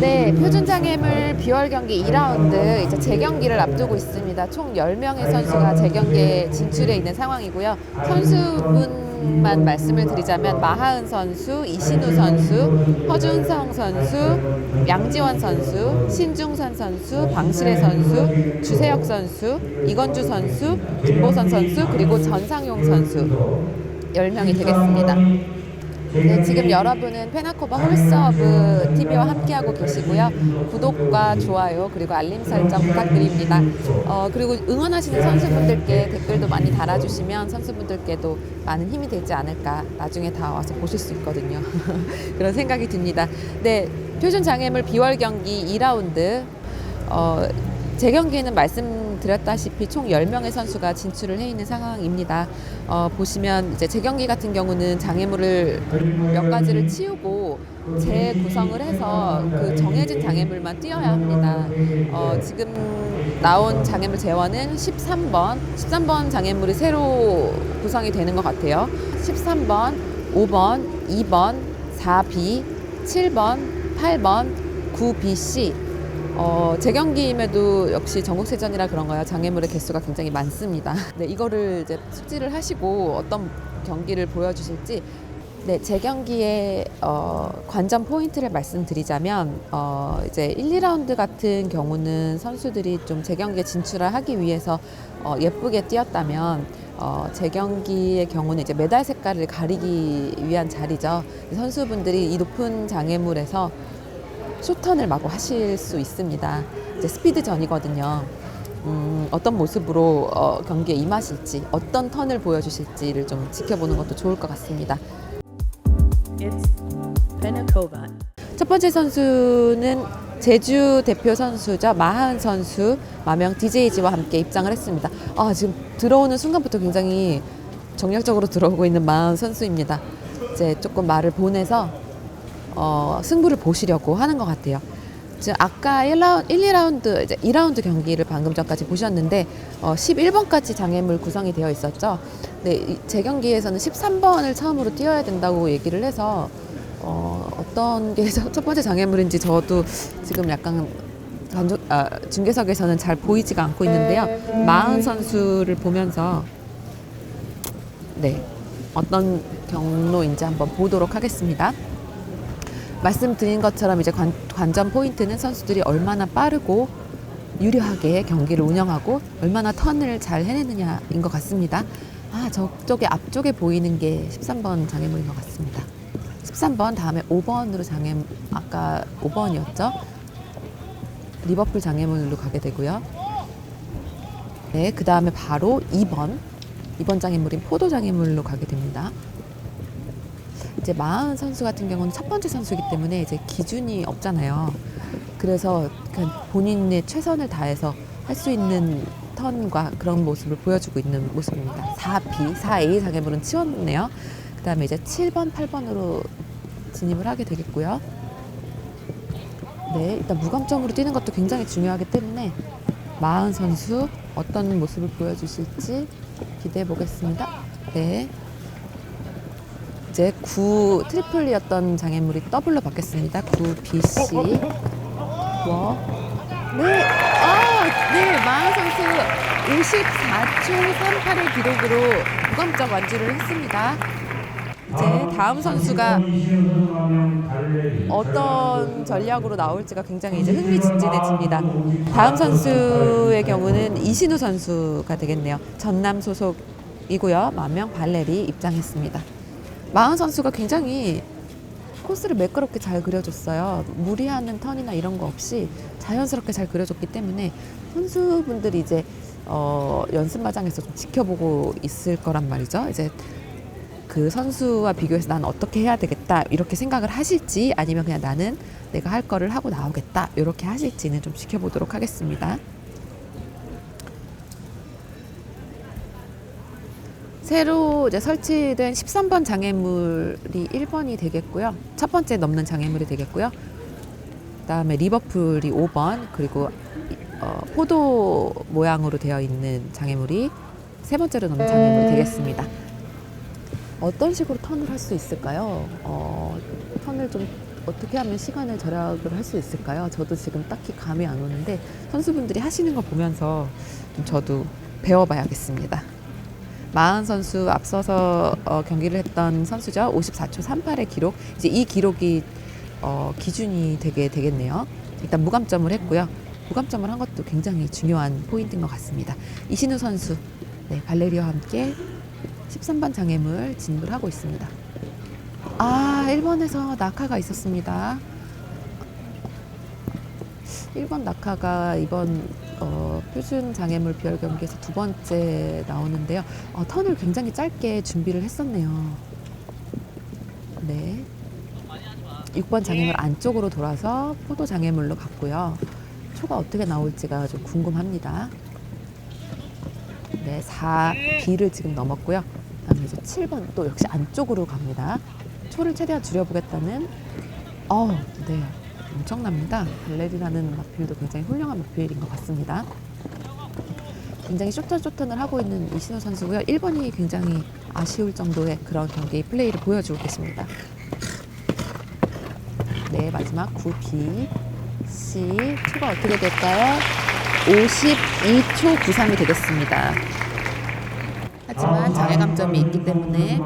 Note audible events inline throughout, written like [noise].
네, 표준 장애물 비월 경기 2라운드 이제 재경기를 앞두고 있습니다. 총 10명의 선수가 재경기에 진출해 있는 상황이고요. 선수분만 말씀을 드리자면 마하은 선수, 이신우 선수, 허준성 선수, 양지원 선수, 신중선 선수, 방실혜 선수, 주세혁 선수, 이건주 선수, 김보선 선수, 그리고 전상용 선수 10명이 되겠습니다. 네, 지금 여러분은 페나코바 홀서브 TV와 함께하고 계시고요. 구독과 좋아요 그리고 알림 설정 부탁드립니다. 어, 그리고 응원하시는 선수분들께 댓글도 많이 달아주시면 선수분들께도 많은 힘이 되지 않을까. 나중에 다 와서 보실 수 있거든요. [laughs] 그런 생각이 듭니다. 네, 표준 장애물 비월 경기 2라운드. 어, 제 경기는 말씀 드렸다시피 총 10명의 선수가 진출을 해 있는 상황입니다. 어, 보시면 이제 제 경기 같은 경우는 장애물을 몇 가지를 치우고 재구성을 해서 그 정해진 장애물만 뛰어야 합니다. 어, 지금 나온 장애물 재원은 13번, 13번 장애물이 새로 구성이 되는 것 같아요. 13번, 5번, 2번, 4B, 7번, 8번, 9BC, 어, 재경기임에도 역시 전국체전이라 그런가요? 장애물의 개수가 굉장히 많습니다. [laughs] 네, 이거를 이제 숙지를 하시고 어떤 경기를 보여주실지 네, 재경기의 어, 관전 포인트를 말씀드리자면 어, 이제 1, 2라운드 같은 경우는 선수들이 좀 재경기에 진출을 하기 위해서 어, 예쁘게 뛰었다면 어, 재경기의 경우는 이제 메달 색깔을 가리기 위한 자리죠. 선수분들이 이 높은 장애물에서 쇼턴을 마구 하실 수 있습니다. 이제 스피드 전이거든요. 음, 어떤 모습으로 어, 경기에 임하실지, 어떤 턴을 보여주실지를 좀 지켜보는 것도 좋을 것 같습니다. 첫 번째 선수는 제주 대표 선수죠. 마하은 선수, 마명 DJ지와 함께 입장을 했습니다. 아, 지금 들어오는 순간부터 굉장히 정략적으로 [laughs] 들어오고 있는 마하은 선수입니다. 이제 조금 말을 보내서 어, 승부를 보시려고 하는 것 같아요. 지금 아까 1라운드, 1, 2라운드, 이제 2라운드 경기를 방금 전까지 보셨는데 어, 11번까지 장애물 구성이 되어 있었죠. 네, 이- 제 경기에서는 13번을 처음으로 뛰어야 된다고 얘기를 해서 어, 어떤 게 [laughs] 첫 번째 장애물인지 저도 지금 약간 관중, 아, 중계석에서는 잘 보이지가 않고 있는데요. 마흔 선수를 보면서 네 어떤 경로인지 한번 보도록 하겠습니다. 말씀드린 것처럼 이제 관, 관전 포인트는 선수들이 얼마나 빠르고 유려하게 경기를 운영하고 얼마나 턴을 잘 해내느냐인 것 같습니다. 아, 저쪽에 앞쪽에 보이는 게 13번 장애물인 것 같습니다. 13번 다음에 5번으로 장애 아까 5번이었죠. 리버풀 장애물로 가게 되고요. 네, 그 다음에 바로 2번 2번 장애물인 포도 장애물로 가게 됩니다. 이제 마흔 선수 같은 경우는 첫 번째 선수이기 때문에 이제 기준이 없잖아요. 그래서 그냥 본인의 최선을 다해서 할 수 있는 턴과 그런 모습을 보여주고 있는 모습입니다. 4B, 4A 장애물은 치웠네요. 그 다음에 이제 7번, 8번으로 진입을 하게 되겠고요. 네, 일단 무감점으로 뛰는 것도 굉장히 중요하기 때문에 마흔 선수 어떤 모습을 보여주실지 기대해 보겠습니다. 네. 이제 9 트리플이었던 장애물이 더블로 바뀌었습니다. 9 BC. 와. 네. 아, 네. 마흔 선수 54초 38의 기록으로 무감점 완주를 했습니다. 이제 다음 선수가 어떤 전략으로 나올지가 굉장히 이제 흥미진진해집니다. 다음 선수의 경우는 이신우 선수가 되겠네요. 전남 소속이고요. 만명 발레리 입장했습니다. 마흔 선수가 굉장히 코스를 매끄럽게 잘 그려줬어요. 무리하는 턴이나 이런 거 없이 자연스럽게 잘 그려줬기 때문에 선수분들이 이제 어, 연습마장에서 좀 지켜보고 있을 거란 말이죠. 이제 그 선수와 비교해서 난 어떻게 해야 되겠다 이렇게 생각을 하실지 아니면 그냥 나는 내가 할 거를 하고 나오겠다 이렇게 하실지는 좀 지켜보도록 하겠습니다. 새로 이제 설치된 13번 장애물이 1번이 되겠고요. 첫 번째 넘는 장애물이 되겠고요. 그다음에 리버풀이 5번 그리고 어, 포도 모양으로 되어 있는 장애물이 세 번째로 넘는 장애물이 되겠습니다. 어떤 식으로 턴을 할 수 있을까요? 어, 턴을 좀 어떻게 하면 시간을 절약을 할 수 있을까요? 저도 지금 딱히 감이 안 오는데 선수분들이 하시는 거 보면서 좀 저도 배워봐야겠습니다. 마흔 선수 앞서서 어, 경기를 했던 선수죠. 54초 38의 기록. 이제 이 기록이 어, 기준이 되게 되겠네요. 일단 무감점을 했고요. 무감점을 한 것도 굉장히 중요한 포인트인 것 같습니다. 이신우 선수, 네, 발레리와 함께 13번 장애물 진입을 하고 있습니다. 아, 1번에서 낙하가 있었습니다. 1번 낙하가 이번 어, 표준 장애물 비열 경기에서 두 번째 나오는데요. 어, 턴을 굉장히 짧게 준비를 했었네요. 네. 6번 장애물 안쪽으로 돌아서 포도 장애물로 갔고요. 초가 어떻게 나올지가 좀 궁금합니다. 네, 4B를 지금 넘었고요. 그다음에 이제 7번 또 역시 안쪽으로 갑니다. 초를 최대한 줄여보겠다는 어, 네. 엄청납니다. 발레리라는 마필도 굉장히 훌륭한 마필인 것 같습니다. 굉장히 쇼턴 쇼턴을 하고 있는 이신호 선수고요. 1번이 굉장히 아쉬울 정도의 그런 경기 플레이를 보여주고 계십니다. 네, 마지막 9B, C, 초가 어떻게 될까요? 52초 93이 되겠습니다. 하지만 장애 감점이 있기 때문에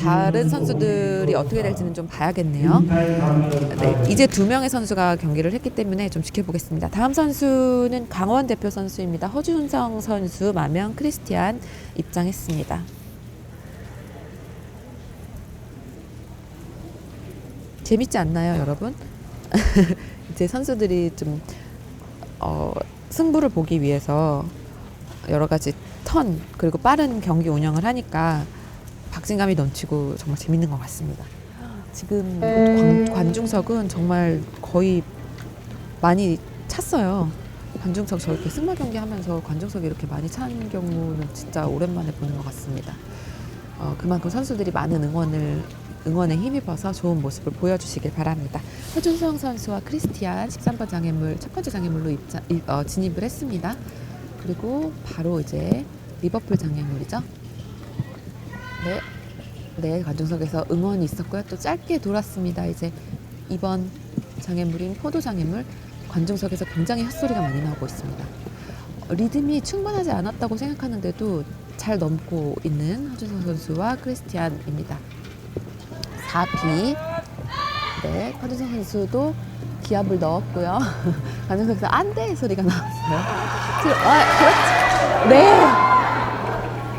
다른 선수들이 어떻게 될지는 좀 봐야겠네요. 네, 이제 두 명의 선수가 경기를 했기 때문에 좀 지켜보겠습니다. 다음 선수는 강원 대표 선수입니다. 허준성 선수, 마명 크리스티안 입장했습니다. 재밌지 않나요, 여러분? [laughs] 이제 선수들이 좀 어, 승부를 보기 위해서 여러 가지 턴 그리고 빠른 경기 운영을 하니까 박진감이 넘치고 정말 재밌는 것 같습니다. 지금 관, 관중석은 정말 거의 많이 찼어요. 관중석 저렇게 승마 경기 하면서 관중석이 이렇게 많이 찬 경우는 진짜 오랜만에 보는 것 같습니다. 어, 그만큼 선수들이 많은 응원을 응원에 힘입어서 좋은 모습을 보여주시길 바랍니다. 허준성 선수와 크리스티안 13번 장애물 첫 번째 장애물로 입자, 이- 어, 진입을 했습니다. 그리고 바로 이제 리버풀 장애물이죠. 네, 네 관중석에서 응원이 있었고요. 또 짧게 돌았습니다. 이제 이번 장애물인 포도 장애물 관중석에서 굉장히 헛소리가 많이 나오고 있습니다. 어, 리듬이 충분하지 않았다고 생각하는데도 잘 넘고 있는 허준성 선수와 크리스티안입니다. 4B. 네, 허준성 선수도 기압을 넣었고요. [laughs] 관중석에서 안 돼 소리가 나왔어요. 아, 그렇지. 네.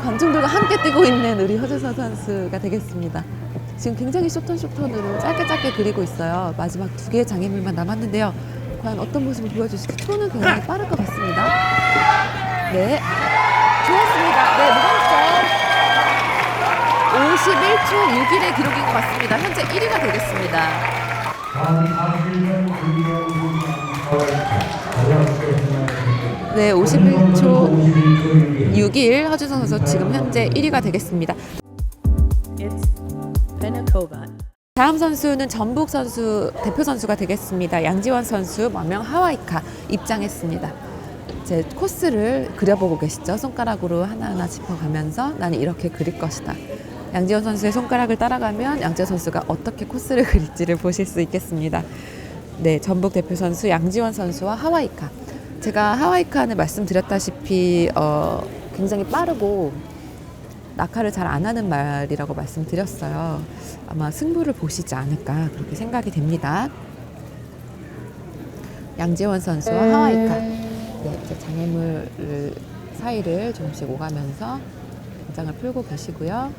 관중들과 함께 뛰고 있는 우리 허준성 선수가 되겠습니다. 지금 굉장히 쇼턴 쇼턴으로 짧게 짧게 그리고 있어요. 마지막 두 개의 장애물만 남았는데요. 과연 어떤 모습을 보여주실지 초는 굉장히 빠를 것 같습니다. 네. 좋았습니다. 네, 무감점. 51초 6일의 기록인 것 같습니다. 현재 1위가 되겠습니다. 네, 51초 6일 허준성 선수 지금 현재 1위가 되겠습니다. 다음 선수는 전북 선수 대표 선수가 되겠습니다. 양지원 선수 마명 하와이카 입장했습니다. 제 코스를 그려보고 계시죠? 손가락으로 하나하나 짚어가면서 나는 이렇게 그릴 것이다. 양지원 선수의 손가락을 따라가면 양지원 선수가 어떻게 코스를 [laughs] 그릴지를 보실 수 있겠습니다. 네, 전북 대표 선수 양지원 선수와 하와이카. 제가 하와이카는 말씀드렸다시피 어, 굉장히 빠르고 낙하를 잘 안 하는 말이라고 말씀드렸어요. 아마 승부를 보시지 않을까 그렇게 생각이 됩니다. 양재원 선수와 하와이카. 네, 이제 장애물 사이를 조금씩 오가면서 긴장을 풀고 계시고요.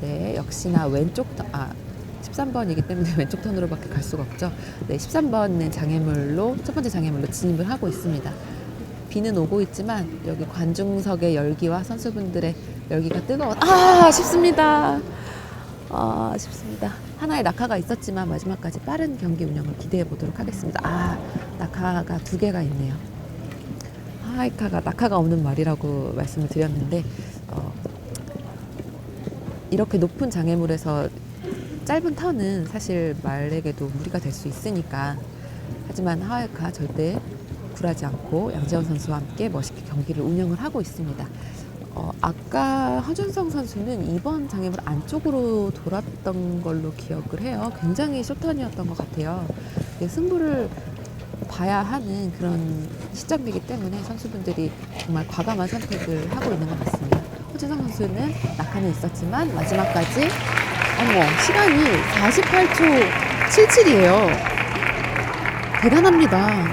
네, 역시나 왼쪽 턴, 아, 13번이기 때문에 [laughs] 왼쪽 턴으로밖에 갈 수가 없죠. 네, 13번은 장애물로, 첫 번째 장애물로 진입을 하고 있습니다. 비는 오고 있지만 여기 관중석의 열기와 선수분들의 열기가 뜨거워 아 아쉽습니다 아 아쉽습니다 하나의 낙하가 있었지만 마지막까지 빠른 경기 운영을 기대해 보도록 하겠습니다 아 낙하가 두 개가 있네요 하이카가 낙하가 없는 말이라고 말씀을 드렸는데 어, 이렇게 높은 장애물에서 짧은 턴은 사실 말에게도 무리가 될 수 있으니까 하지만 하이카 절대 굴하지 않고 양재원 선수와 함께 멋있게 경기를 운영을 하고 있습니다. 어, 아까 허준성 선수는 이번 장애물 안쪽으로 돌았던 걸로 기억을 해요. 굉장히 쇼턴이었던 것 같아요. 승부를 봐야 하는 그런 시점이기 때문에 선수분들이 정말 과감한 선택을 하고 있는 것 같습니다. 허준성 선수는 낙하는 있었지만 마지막까지 어머 시간이 48초 77이에요. 대단합니다.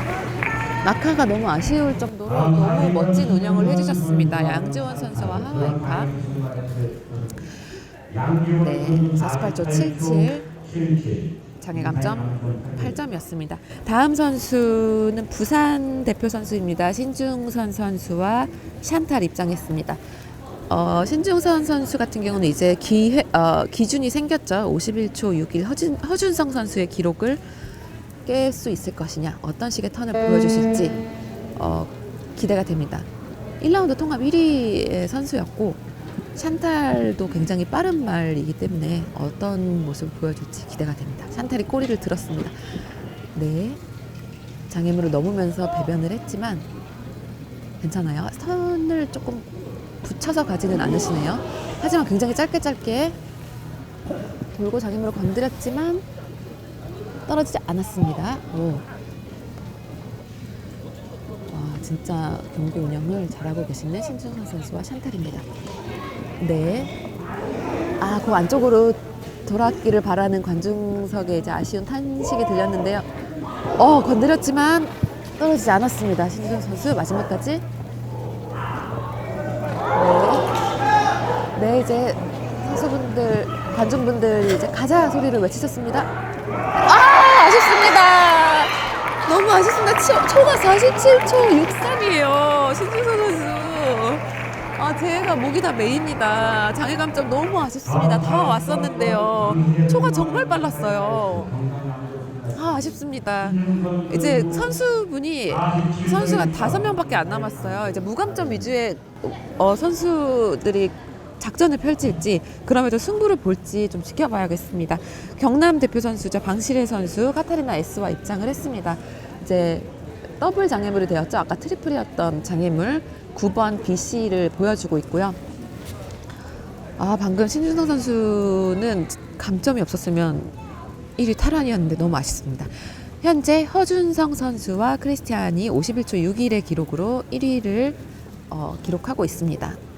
낙하가 너무 아쉬울 정도로 너무 멋진 운영을 해주셨습니다. 양지원 선수와 하와이파. 네, 48초 77. 장애 감점 8점이었습니다. 다음 선수는 부산 대표 선수입니다. 신중선 선수와 샨탈 입장했습니다. 어, 신중선 선수 같은 경우는 이제 기회, 어, 기준이 생겼죠. 51초 61 허준, 허준성 선수의 기록을 깰 수 있을 것이냐, 어떤 식의 턴을 보여주실지 어, 기대가 됩니다. 1라운드 통합 1위의 선수였고 샨탈도 굉장히 빠른 말이기 때문에 어떤 모습을 보여줄지 기대가 됩니다. 샨탈이 꼬리를 들었습니다. 네, 장애물을 넘으면서 배변을 했지만 괜찮아요. 선을 조금 붙여서 가지는 않으시네요. 하지만 굉장히 짧게 짧게 돌고 장애물을 건드렸지만 떨어지지 않았습니다. 오. 와, 진짜 경기 운영을 잘하고 계시는 신준선 선수와 샨탈입니다. 네. 아, 그 안쪽으로 돌았기를 바라는 관중석에 이제 아쉬운 탄식이 들렸는데요. 어, 건드렸지만 떨어지지 않았습니다. 신준선 선수 마지막까지. 네. 네, 이제 선수분들, 관중분들 이제 가자 소리를 외치셨습니다. 아, 아쉽습니다. 너무 아쉽습니다. 초, 초가 47초 63이에요. 신준선 선수. 아, 제가 목이 다 메입니다. 장애 감점 너무 아쉽습니다. 다 왔었는데요. 초가 정말 빨랐어요. 아, 아쉽습니다. 이제 선수분이 선수가 다섯 명밖에 안 남았어요. 이제 무감점 위주의 어, 선수들이 작전을 펼칠지 그럼에도 승부를 볼지 좀 지켜봐야겠습니다. 경남 대표 선수죠 방실혜 선수 카타리나 S와 입장을 했습니다. 이제 더블 장애물이 되었죠. 아까 트리플이었던 장애물 9번 BC를 보여주고 있고요. 아 방금 신준성 선수는 감점이 없었으면 1위 탈환이었는데 너무 아쉽습니다. 현재 허준성 선수와 크리스티안이 51초 61의 기록으로 1위를 어, 기록하고 있습니다.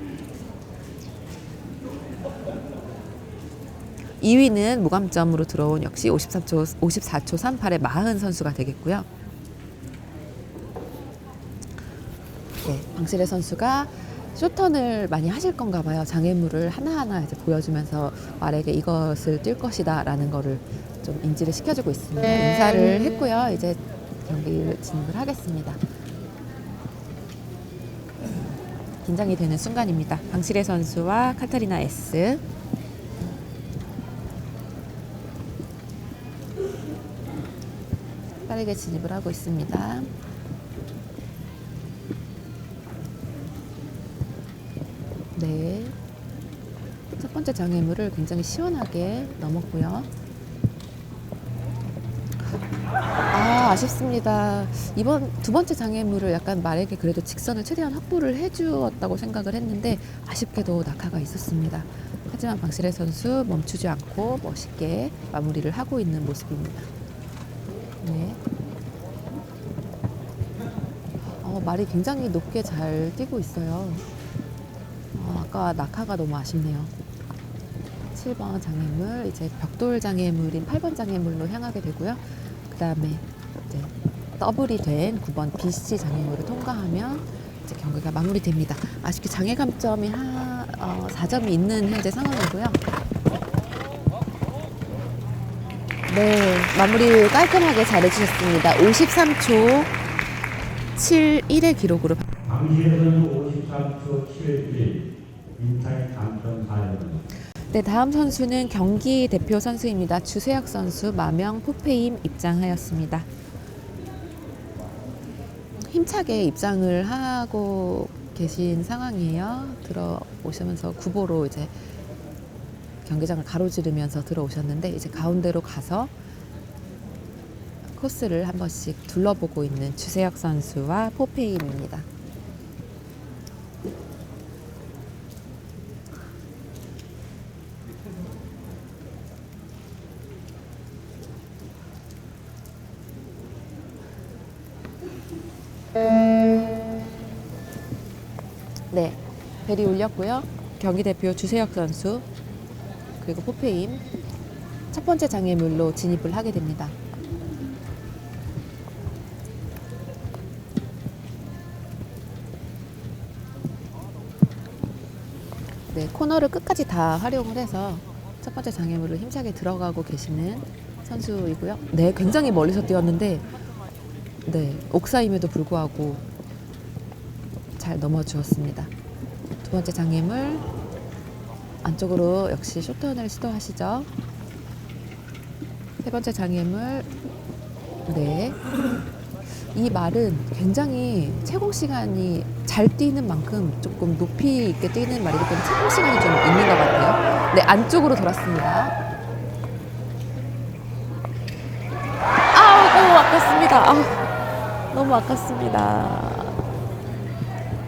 2위는 무감점으로 들어온 역시 53초, 54초 38의 마흔 선수가 되겠고요. 네, 방실의 선수가 쇼턴을 많이 하실 건가 봐요. 장애물을 하나하나 이제 보여주면서 말에게 이것을 뛸 것이다 라는 거를 좀 인지를 시켜주고 있습니다. 인사를 했고요. 이제 경기를 진입을 하겠습니다. 긴장이 되는 순간입니다. 방실의 선수와 카타리나 S. 빠르게 진입을 하고 있습니다. 네. 첫 번째 장애물을 굉장히 시원하게 넘었고요. 아, 아쉽습니다. 이번 두 번째 장애물을 약간 말에게 그래도 직선을 최대한 확보를 해주었다고 생각을 했는데 아쉽게도 낙하가 있었습니다. 하지만 방실의 선수 멈추지 않고 멋있게 마무리를 하고 있는 모습입니다. 네. 어, 말이 굉장히 높게 잘 뛰고 있어요. 어, 아까 낙하가 너무 아쉽네요. 7번 장애물, 이제 벽돌 장애물인 8번 장애물로 향하게 되고요. 그 다음에 이제 더블이 된 9번 BC 장애물을 통과하면 이제 경기가 마무리됩니다. 아쉽게 장애 감점이 하, 어, 4점이 있는 현재 상황이고요. 네, 마무리 깔끔하게 잘해주셨습니다. 53초 71의 기록으로 방실에서는 53초 71 인타의 감점 4점 네, 다음 선수는 경기 대표 선수입니다. 주세혁 선수 마명 포페임 입장하였습니다. 힘차게 입장을 하고 계신 상황이에요. 들어오시면서 구보로 이제 경기장을 가로지르면서 들어오셨는데 이제 가운데로 가서 코스를 한 번씩 둘러보고 있는 주세혁 선수와 포페인입니다. 네, 벨이 울렸고요. 경기 대표 주세혁 선수 그리고 포페임 첫 번째 장애물로 진입을 하게 됩니다. 네, 코너를 끝까지 다 활용을 해서 첫 번째 장애물로 힘차게 들어가고 계시는 선수이고요. 네, 굉장히 멀리서 뛰었는데 네, 옥사임에도 불구하고 잘 넘어주었습니다. 두 번째 장애물 안쪽으로 역시 쇼턴을 시도하시죠. 세 번째 장애물 네. 이 말은 굉장히 채공 시간이 잘 뛰는 만큼 조금 높이 있게 뛰는 말이기 때문에 채공 시간이 좀 있는 것 같아요. 네, 안쪽으로 돌았습니다. 아우, 아깝습니다. 아우, 너무 아깝습니다.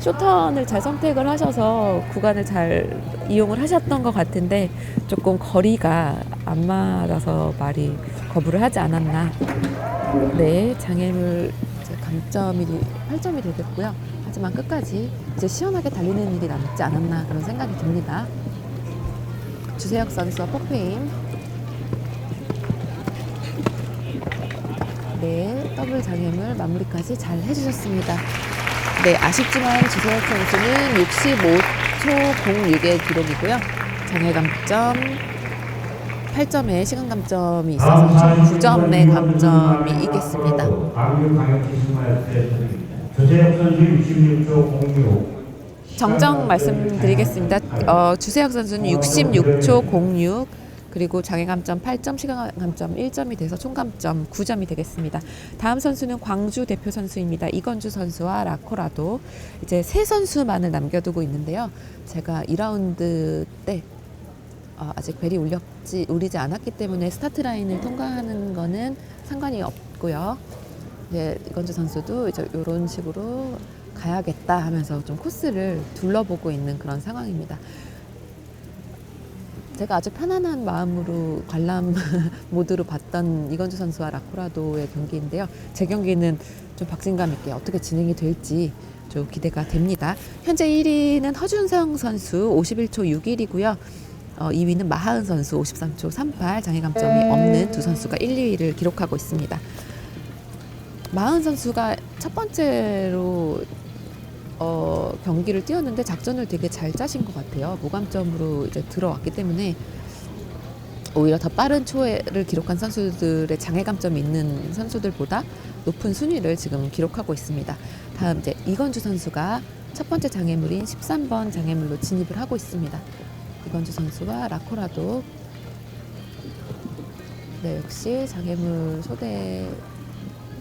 쇼턴을 잘 선택을 하셔서 구간을 잘 이용을 하셨던 것 같은데 조금 거리가 안 맞아서 말이 거부를 하지 않았나. 네, 장애물 감점이 8점이 되겠고요. 하지만 끝까지 이제 시원하게 달리는 일이 남지 않았나 그런 생각이 듭니다. 주세혁 선수와 포페임. 네, 더블 장애물 마무리까지 잘 해주셨습니다. 네, 아쉽지만 주세혁 선수는 65초 06의 기록이고요. 장애 감점 8점에 시간 감점이 있어서 총 9점의 감점이 있겠습니다. 광주광역시 승마협회 조재혁 선수 66초 06 정정 말씀드리겠습니다. 어, 주세혁 선수는 66초 06 그리고 장애 감점 8점, 시간 감점 1점이 돼서 총 감점 9점이 되겠습니다. 다음 선수는 광주 대표 선수입니다. 이건주 선수와 라코라도 이제 세 선수만을 남겨두고 있는데요. 제가 2라운드 때 어, 아직 벨이 울렸지 울리지 않았기 때문에 스타트 라인을 통과하는 거는 상관이 없고요. 네, 이건주 선수도 이제 이런 식으로 가야겠다 하면서 좀 코스를 둘러보고 있는 그런 상황입니다. 제가 아주 편안한 마음으로 관람 [laughs] 모드로 봤던 이건주 선수와 라코라도의 경기인데요. 제 경기는 좀 박진감 있게 어떻게 진행이 될지 좀 기대가 됩니다. 현재 1위는 허준성 선수 51초 61이고요. 어, 2위는 마하은 선수 53초 38 장애 감점이 없는 두 선수가 1, 2위를 기록하고 있습니다. 마하은 선수가 첫 번째로 어, 경기를 뛰었는데 작전을 되게 잘 짜신 것 같아요. 무감점으로 이제 들어왔기 때문에 오히려 더 빠른 초회를 기록한 선수들의 장애 감점이 있는 선수들보다 높은 순위를 지금 기록하고 있습니다. 다음 이제 이건주 선수가 첫 번째 장애물인 13번 장애물로 진입을 하고 있습니다. 이건주 선수와 라코라도 네, 역시 장애물 소대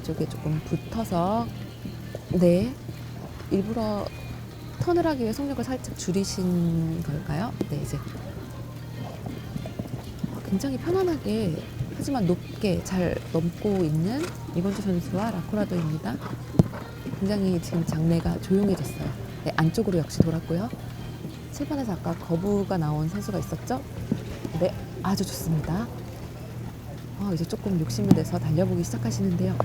쪽에 조금 붙어서 네 일부러 턴을 하기 위해 속력을 살짝 줄이신 걸까요? 네 이제 굉장히 편안하게 하지만 높게 잘 넘고 있는 이건주 선수와 라코라도입니다. 굉장히 지금 장내가 조용해졌어요. 네, 안쪽으로 역시 돌았고요. 칠판에서 아까 거부가 나온 선수가 있었죠? 네, 아주 좋습니다. 어, 이제 조금 욕심을 내서 달려보기 시작하시는데요.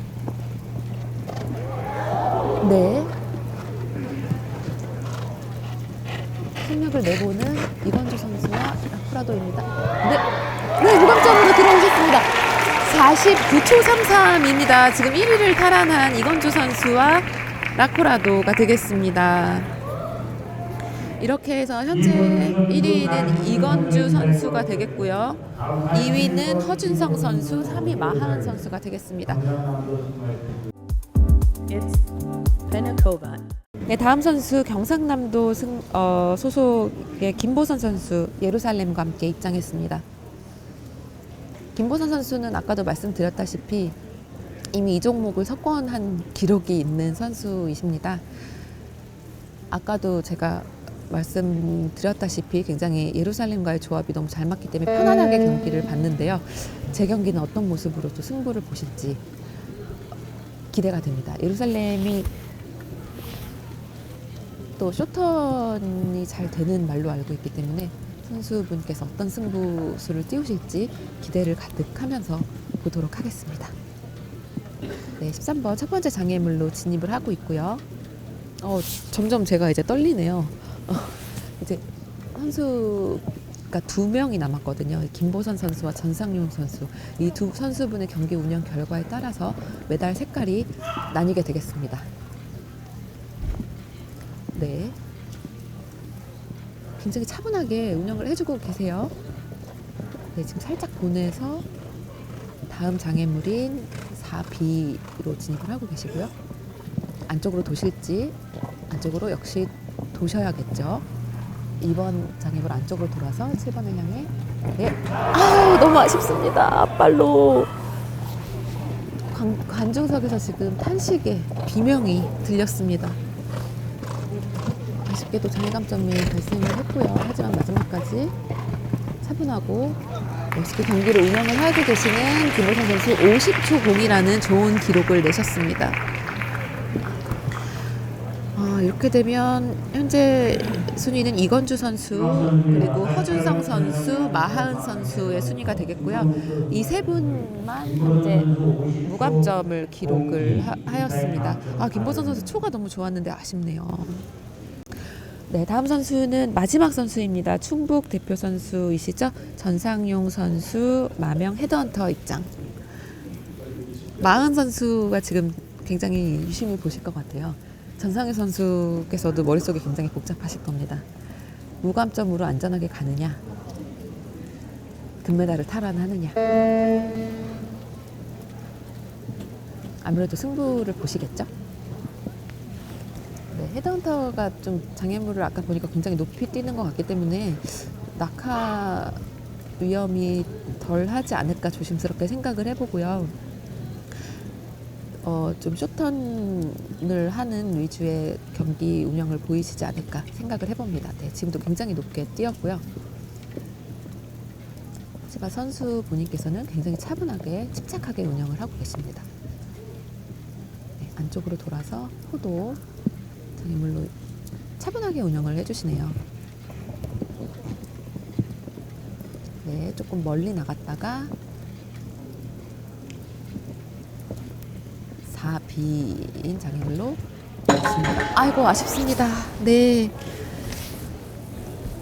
네. 속력을 내보는 이건주 선수와 라쿠라도입니다. 네. 네, 무감점으로 들어오셨습니다. 49초 33입니다. 지금 1위를 탈환한 이건주 선수와 라코라도가 되겠습니다. 이렇게 해서 현재 1위는 이건주 선수가 되겠고요. 2위는 허준성 선수, 3위 마하은 선수가 되겠습니다. It's. 네, 다음 선수 경상남도 승, 어, 소속의 김보선 선수 예루살렘과 함께 입장했습니다. 김보선 선수는 아까도 말씀드렸다시피 이미 이 종목을 석권한 기록이 있는 선수이십니다. 아까도 제가 말씀드렸다시피 굉장히 예루살렘과의 조합이 너무 잘 맞기 때문에 편안하게 경기를 봤는데요. 제 경기는 어떤 모습으로 또 승부를 보실지 기대가 됩니다. 예루살렘이 또 쇼턴이 잘 되는 말로 알고 있기 때문에 선수분께서 어떤 승부수를 띄우실지 기대를 가득 하면서 보도록 하겠습니다. 네, 13번 첫 번째 장애물로 진입을 하고 있고요. 어, 점점 제가 이제 떨리네요. 어, 이제 선수가 두 명이 남았거든요. 김보선 선수와 전상용 선수. 이 두 선수분의 경기 운영 결과에 따라서 메달 색깔이 나뉘게 되겠습니다. 굉장히 차분하게 운영을 해주고 계세요. 네, 지금 살짝 보내서 다음 장애물인 4B로 진입을 하고 계시고요. 안쪽으로 도실지 안쪽으로 역시 도셔야겠죠. 2번 장애물 안쪽으로 돌아서 7번을 향해 네. 아우 너무 아쉽습니다. 앞발로 관, 관중석에서 지금 탄식의 비명이 들렸습니다. 아쉽게도 장애감점이 발생을 했고요. 하지만 마지막까지 차분하고 멋있게 경기를 운영을 하고 계시는 김호선 선수 50초 공이라는 좋은 기록을 내셨습니다. 아, 이렇게 되면 현재 순위는 이건주 선수 그리고 허준성 선수, 마하은 선수의 순위가 되겠고요. 이 세 분만 현재 무감점을 기록을 하, 하였습니다. 아, 김보선 선수 초가 너무 좋았는데 아쉽네요. 네, 다음 선수는 마지막 선수입니다. 충북 대표 선수이시죠? 전상용 선수, 마명 헤드헌터 입장. 마흔 선수가 지금 굉장히 유심히 보실 것 같아요. 전상용 선수께서도 머릿속이 굉장히 복잡하실 겁니다. 무감점으로 안전하게 가느냐, 금메달을 탈환하느냐. 아무래도 승부를 보시겠죠? 네, 헤드헌터가 좀 장애물을 아까 보니까 굉장히 높이 뛰는 것 같기 때문에 낙하 위험이 덜 하지 않을까 조심스럽게 생각을 해보고요. 어, 좀 쇼턴을 하는 위주의 경기 운영을 보이시지 않을까 생각을 해봅니다. 네, 지금도 굉장히 높게 뛰었고요. 하지만 선수 본인께서는 굉장히 차분하게 침착하게 운영을 하고 계십니다. 네, 안쪽으로 돌아서 포도 장애물로 차분하게 운영을 해주시네요. 네, 조금 멀리 나갔다가 4B인 장애물로. 아이고 아쉽습니다. 네.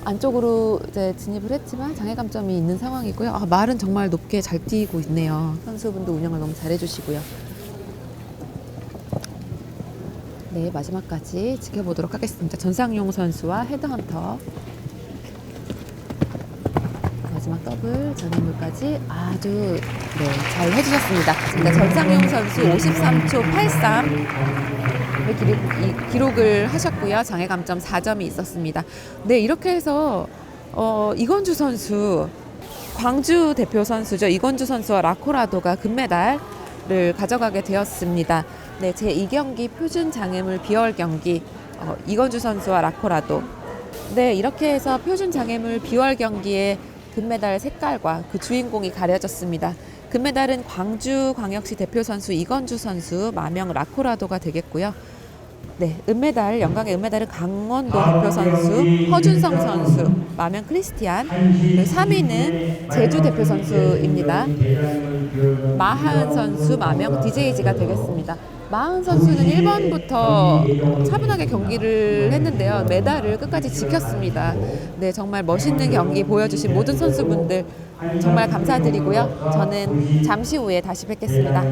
안쪽으로 이제 진입을 했지만 장애 감점이 있는 상황이고요. 아, 말은 정말 높게 잘 뛰고 있네요. 선수분도 운영을 너무 잘해주시고요. 네, 마지막까지 지켜보도록 하겠습니다. 전상용 선수와 헤드헌터. 마지막 더블 전인물까지 아주 네, 잘 해주셨습니다. 그러니까 전상용 선수 53초 83 기록, 이, 기록을 하셨고요. 장애 감점 4점이 있었습니다. 네, 이렇게 해서 어, 이건주 선수 광주 대표 선수죠. 이건주 선수와 라코라도가 금메달을 가져가게 되었습니다. 네, 제 2경기 표준 장애물 비월 경기 어, 이건주 선수와 라코라도. 네, 이렇게 해서 표준 장애물 비월 경기의 금메달 색깔과 그 주인공이 가려졌습니다. 금메달은 광주 광역시 대표 선수 이건주 선수, 마명 라코라도가 되겠고요. 네, 은메달, 영광의 은메달은 강원도 대표 선수 허준성 선수, 마명 크리스티안, 그리고 3위는 제주 대표 선수입니다. 마하은 선수, 마명 DJG가 되겠습니다. 마하은 선수는 1번부터 차분하게 경기를 했는데요. 메달을 끝까지 지켰습니다. 네, 정말 멋있는 경기 보여주신 모든 선수분들 정말 감사드리고요. 저는 잠시 후에 다시 뵙겠습니다.